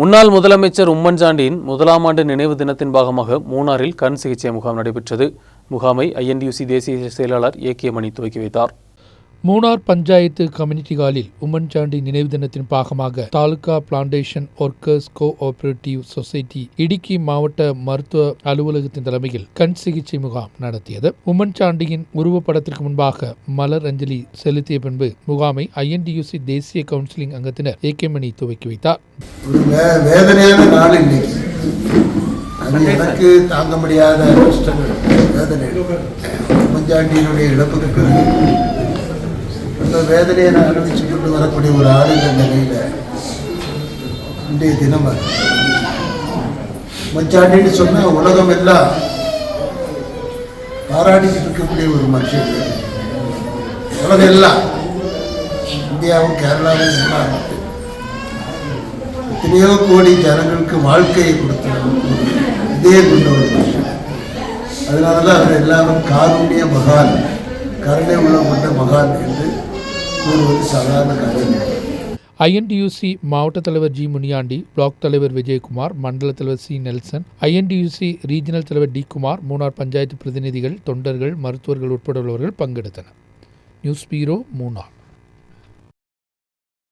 முன்னாள் முதலமைச்சர் உம்மன்சாண்டியின் முதலாம் ஆண்டு நினைவு தினத்தின் பாகமாக மூணாரில் கண் சிகிச்சை முகாம் நடைபெற்றது. முகாமை ஐஎன்டியூசி தேசிய செயலாளர் ஏ கே மணி துவக்கி வைத்தார். மூணார் பஞ்சாயத்து கம்யூனிட்டி ஹாலில் உம்மன்சாண்டி நினைவு தினத்தின் பாகமாக taluka plantation workers cooperative society Idukki மாவட்ட மருத்துவ அலுவலகத்தின் தலைமையில் கண் சிகிச்சை முகாம் நடத்தியது. உம்மன்சாண்டியின் உருவப்படத்திற்கு முன்பாக மலர் அஞ்சலி செலுத்திய பின்பு முகாமை ஐஎன்டியூசி தேசிய கவுன்சிலிங் அங்கத்தினர் ஏ கே மணி துவக்கி வைத்தார். எனக்கு தாங்க முடியாத கஷ்டங்கள் வேதனை இழப்புக்கு வேதனையை நான் அனுபவிச்சு கொண்டு வரக்கூடிய ஒரு ஆள் இந்த நிலையில் இன்றைய தினம் அது. மஞ்சாண்டின்னு சொன்னால் உலகம் எல்லாம் பாராட்டிக்கிட்டு இருக்கக்கூடிய ஒரு மனுஷன் உலகம் எல்லாம் இந்தியாவும் கேரளாவும் எல்லாம் எத்தனையோ கோடி ஜனங்களுக்கு வாழ்க்கையை கொடுத்த இதே கொண்ட ஒரு மனுஷன். அதனால தான் அவர் எல்லாரும் காருண்ய மகான் கருணை உள்ள கொண்ட மகான் என்று கூறுவது சாதாரண காரியம் ஐஎன்டியூசி மாவட்ட தலைவர் ஜி முனியாண்டி பிளாக் தலைவர் விஜயகுமார் மண்டல தலைவர் சி நெல்சன் ஐஎன்டியூசி ரீஜனல் தலைவர் டி குமார் மூணார் பஞ்சாயத்து பிரதிநிதிகள் தொண்டர்கள் மருத்துவர்கள் உட்பட உள்ளவர்கள் பங்கெடுத்தனர். நியூஸ் பீரோ மூணார்.